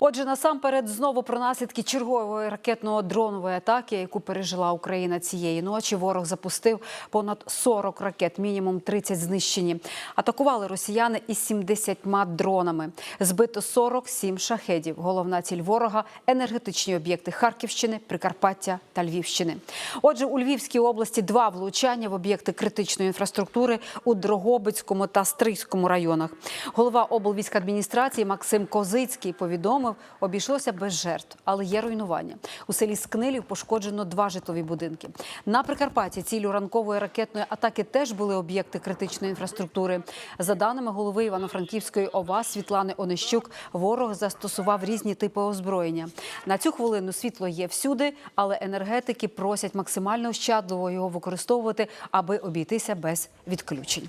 Отже, насамперед знову про наслідки чергової ракетно-дронової атаки, яку пережила Україна цієї ночі. Ворог запустив понад 40 ракет, мінімум 30 знищені. Атакували росіяни із 70 дронами. Збито 47 шахедів. Головна ціль ворога енергетичні об'єкти Харківщини, Прикарпаття та Львівщини. Отже, у Львівській області два влучання в об'єкти критичної інфраструктури у Дрогобицькому та Стрийському районах. Голова облвійськадміністрації Максим Козицький повідомив, обійшлося без жертв, але є руйнування. У селі Скнилів пошкоджено два житлові будинки. На Прикарпатті цілю ранкової ракетної атаки теж були об'єкти критичної інфраструктури. За даними голови Івано-Франківської ОВА Світлани Онищук, ворог застосував різні типи озброєння. На цю хвилину світло є всюди, але енергетики просять максимально ощадливо його використовувати, аби обійтися без відключень.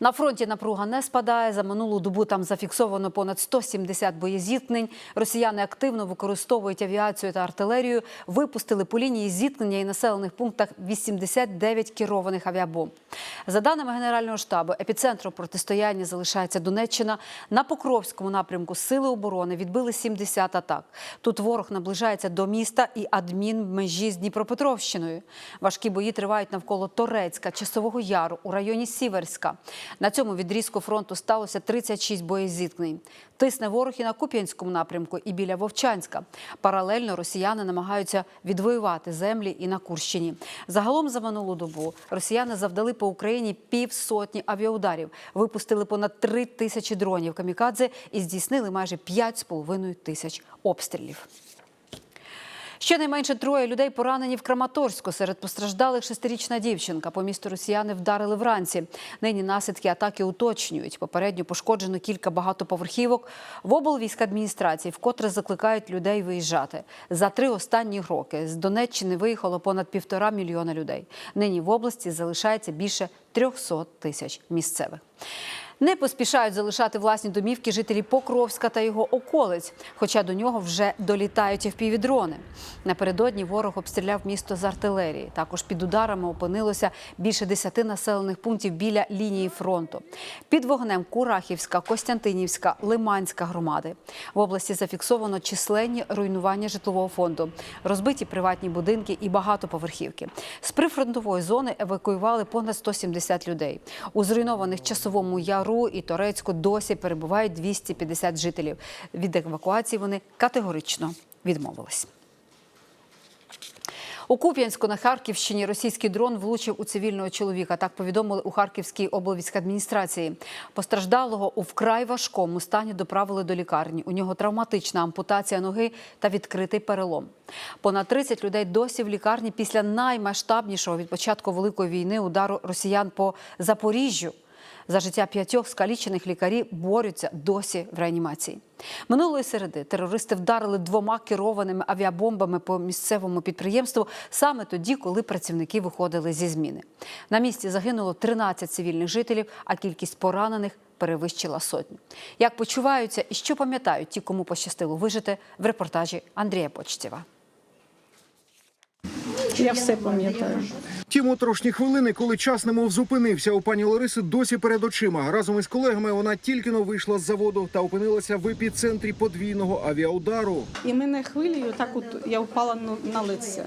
На фронті напруга не спадає. За минулу добу там зафіксовано понад 170 боєзіткнень. Росіяни активно використовують авіацію та артилерію. Випустили по лінії зіткнення і населених пунктах 89 керованих авіабомб. За даними Генерального штабу, епіцентром протистояння залишається Донеччина. На Покровському напрямку сили оборони відбили 70 атак. Тут ворог наближається до міста і адмінмежі з Дніпропетровщиною. Важкі бої тривають навколо Торецька, Часового Яру у районі Сіверська. На цьому відрізку фронту сталося 36 боєзіткнень. Тисне ворог і на Куп'янському напрямку, і біля Вовчанська. Паралельно росіяни намагаються відвоювати землі і на Курщині. Загалом за минулу добу росіяни завдали по Україні півсотні авіаударів, випустили понад три тисячі дронів камікадзе і здійснили майже 5,5 тисяч обстрілів. Щонайменше троє людей поранені в Краматорську. Серед постраждалих шестирічна дівчинка. По місту росіяни вдарили вранці. Нині наслідки атаки уточнюють. Попередньо пошкоджено кілька багатоповерхівок. В облвійськадміністрації вкотре закликають людей виїжджати. За три останні роки з Донеччини виїхало понад півтора мільйона людей. Нині в області залишається більше 300 тисяч місцевих. Не поспішають залишати власні домівки жителі Покровська та його околиць, хоча до нього вже долітають впівдрони. Напередодні ворог обстріляв місто з артилерії. Також під ударами опинилося більше десяти населених пунктів біля лінії фронту. Під вогнем Курахівська, Костянтинівська, Лиманська громади. В області зафіксовано численні руйнування житлового фонду, розбиті приватні будинки і багатоповерхівки. З прифронтової зони евакуювали понад 170 людей. У зруйнованих часовому яру і Торецьку досі перебувають 250 жителів. Від евакуації вони категорично відмовились. У Куп'янську на Харківщині російський дрон влучив у цивільного чоловіка. Так повідомили у Харківській облвійськадміністрації. Постраждалого у вкрай важкому стані доправили до лікарні. У нього травматична ампутація ноги та відкритий перелом. Понад 30 людей досі в лікарні після наймасштабнішого від початку великої війни удару росіян по Запоріжжю. За життя п'ятьох скалічених лікарі борються досі в реанімації. Минулої середи терористи вдарили двома керованими авіабомбами по місцевому підприємству саме тоді, коли працівники виходили зі зміни. На місці загинуло 13 цивільних жителів, а кількість поранених перевищила сотню. Як почуваються і що пам'ятають ті, кому пощастило вижити в репортажі Андрія Почтєва. Я все пам'ятаю. Ті моторошні хвилини, коли час немов зупинився у пані Лариси досі перед очима. Разом із колегами вона тільки но вийшла з заводу та опинилася в епіцентрі подвійного авіаудару. І мене хвилею, так от я впала на, лице.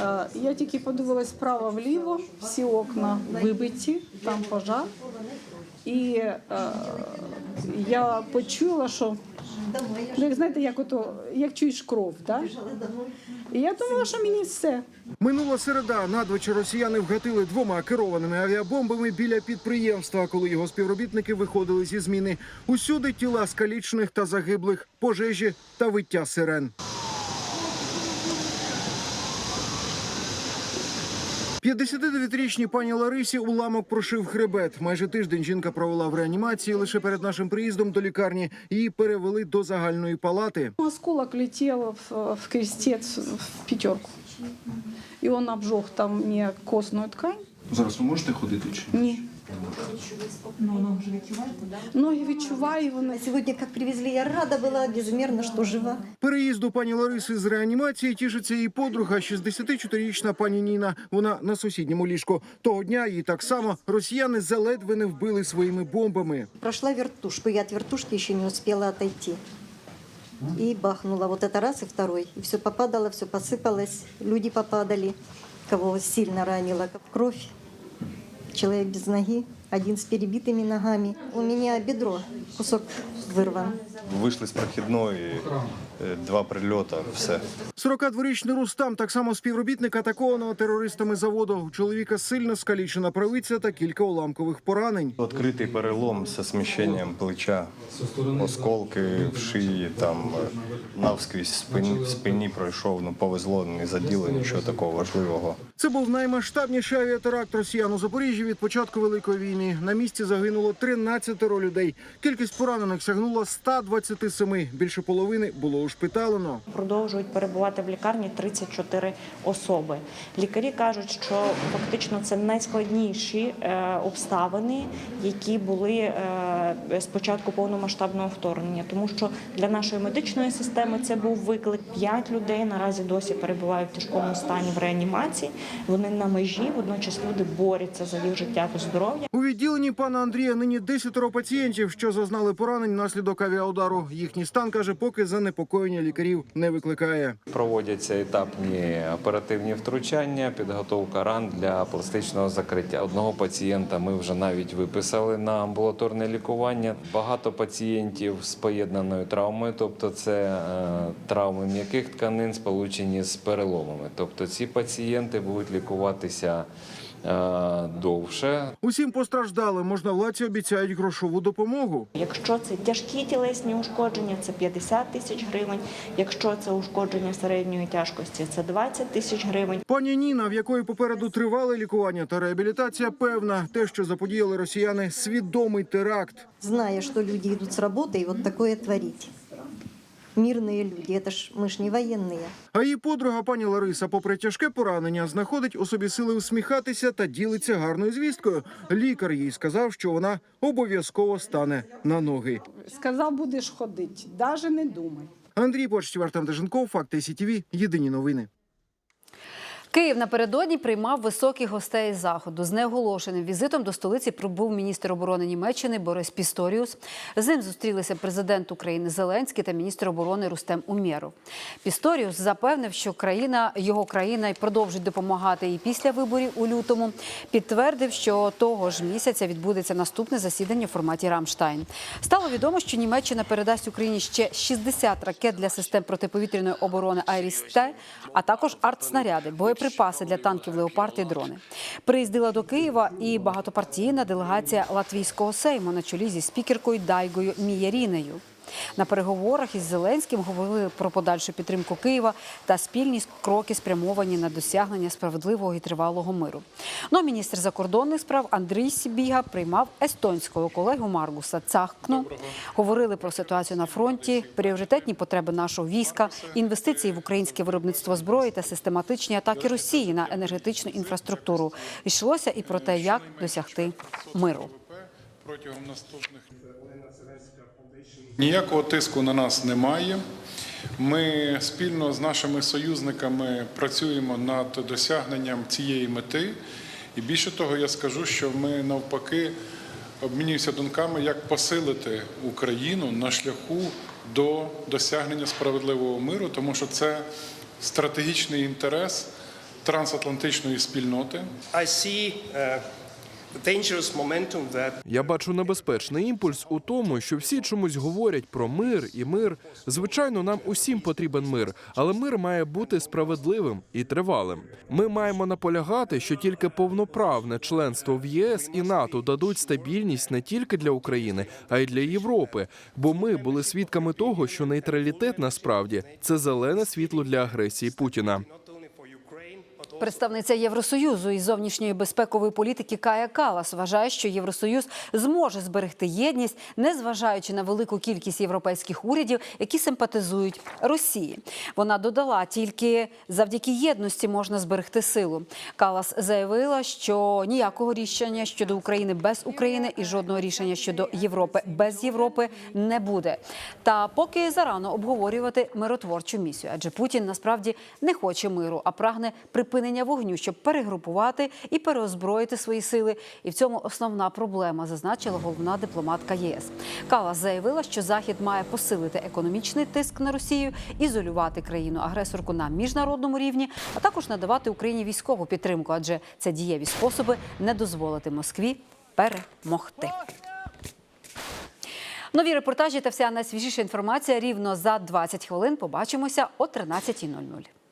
Е, Я тільки подивилась вправо вліво, всі окна вибиті, там пожар. І е, я почула, що ну, знаєте, як ото, як чуєш кров, да? І я думала, що мені все. Минула середа. Надвечір росіяни вгатили двома керованими авіабомбами біля підприємства, коли його співробітники виходили зі зміни. Усюди тіла скалічних та загиблих, пожежі та виття сирен. 59-річній пані Ларисі уламок прошив хребет. Майже тиждень жінка провела в реанімації. Лише перед нашим приїздом до лікарні її перевели до загальної палати. Осколок летел в, в крестец в пятерку. і він обжег там мне костну ткань. Зараз ви можете ходити чи ні? Ні. Ноги відчуваю, вони А сегодня, как привезли, я рада была безмерно, что жива. Переїзду пані Лариси з реанімації тішиться її подруга, 64-річна пані Ніна. Вона на сусідньому ліжку. Того дня її так само росіяни заледве не вбили своїми бомбами. Прошла вертушку, я от вертушки еще не успела отойти. И бахнула вот это раз и второй. И все попадало, все посыпалось. Люди попадали, кого сильно ранило. Кровь, человек без ноги, один с перебитыми ногами. У меня бедро, кусок вырван. Вийшли з прохідної, е, два прильоти, все. 42-річний Рустам, так само співробітник атакованого терористами заводу. У чоловіка сильно скалічена правиця та кілька уламкових поранень. Відкритий перелом з сміщенням плеча, осколки в шиї, там е, навскрізь спині, в спині пройшов, ну повезло, не заділо нічого такого важливого. Це був наймасштабніший авіатеракт росіян у Запоріжжі від початку великої війни. На місці загинуло 13 людей. Кількість поранених сягнула 127. Більше половини було ушпиталено. Продовжують перебувати в лікарні 34 особи. Лікарі кажуть, що фактично це найскладніші е, обставини, які були е, з початку повномасштабного вторгнення, тому що для нашої медичної системи це був виклик. П'ять людей наразі досі перебувають в тяжкому стані в реанімації. Вони на межі, водночас люди борються за їх життя та здоров'я. У відділенні пана Андрія нині 10 пацієнтів, що зазнали поранень внаслідок авіаудару. Їхній стан каже, поки занепокоєння лікарів не викликає. Проводяться етапні оперативні втручання, підготовка ран для пластичного закриття. Одного пацієнта ми вже навіть виписали на амбулаторне лікування. Багато пацієнтів з поєднаною травмою, тобто це е, травми м'яких тканин, сполучені з переломами. Тобто ці пацієнти будуть лікуватися довше, Усім постраждалим можновладці обіцяють грошову допомогу. Якщо це тяжкі тілесні ушкодження, це 50 тисяч гривень. Якщо це ушкодження середньої тяжкості, це 20 тисяч гривень. Пані Ніна, в якої попереду тривале лікування та реабілітація, певна, те, що заподіяли росіяни, свідомий теракт. Зная, что люди идут с работы и вот такое творить Мирные люди, это ж мы ж не военные. А її подруга пані Лариса, попри тяжке поранення, знаходить у собі сили усміхатися та ділиться гарною звісткою. Лікар їй сказав, що вона обов'язково стане на ноги. сказав, будеш ходити, навіть не думай. Андрій Почтів, Артем Деженков, Факти СІТВ, Єдині новини. Київ напередодні приймав високих гостей заходу. З неоголошеним візитом до столиці прибув міністр оборони Німеччини Борис Пісторіус. З ним зустрілися президент України Зеленський та міністр оборони Рустем Умєров. Пісторіус запевнив, що країна його країна й продовжить допомагати і після виборів у лютому. Підтвердив, що того ж місяця відбудеться наступне засідання в форматі Рамштайн. Стало відомо, що Німеччина передасть Україні ще 60 ракет для систем протиповітряної оборони «Айріс-Т», а також артснаряди, боєприпаси для танків «Леопард» і дрони. Приїздила до Києва і багатопартійна делегація Латвійського сейму на чолі зі спікеркою Дайгою Мієрінею. На переговорах із Зеленським говорили про подальшу підтримку Києва та спільні кроки спрямовані на досягнення справедливого і тривалого миру. Ну, а міністр закордонних справ Андрій Сібіга приймав естонського колегу Маргуса Цахкну. Говорили про ситуацію на фронті, пріоритетні потреби нашого війська, інвестиції в українське виробництво зброї та систематичні атаки Росії на енергетичну інфраструктуру. Йшлося і про те, як досягти миру. Протягом наступних ніякого тиску на нас немає. Ми спільно з нашими союзниками працюємо над досягненням цієї мети. І більше того, я скажу, що ми навпаки обмінюємося думками, як посилити Україну на шляху до досягнення справедливого миру, тому що це стратегічний інтерес трансатлантичної спільноти. I see uh, Я бачу небезпечний імпульс у тому, що всі чомусь говорять про мир і мир. Звичайно, нам усім потрібен мир, але мир має бути справедливим і тривалим. Ми маємо наполягати, що тільки повноправне членство в ЄС і НАТО дадуть стабільність не тільки для України, а й для Європи. Бо ми були свідками того, що нейтралітет насправді це зелене світло для агресії Путіна. Представниця Євросоюзу із зовнішньої безпекової політики Кая Калас вважає, що Євросоюз зможе зберегти єдність, незважаючи на велику кількість європейських урядів, які симпатизують Росії. Вона додала, тільки завдяки єдності можна зберегти силу. Калас заявила, що ніякого рішення щодо України без України і жодного рішення щодо Європи без Європи не буде. Та поки зарано обговорювати миротворчу місію, адже Путін насправді не хоче миру, а прагне припинення вогню, щоб перегрупувати і переозброїти свої сили. І в цьому основна проблема, зазначила головна дипломатка ЄС. Калас заявила, що Захід має посилити економічний тиск на Росію, ізолювати країну-агресорку на міжнародному рівні, а також надавати Україні військову підтримку, адже це дієві способи не дозволити Москві перемогти. Нові репортажі та вся найсвіжіша інформація рівно за 20 хвилин. Побачимося о 13.00.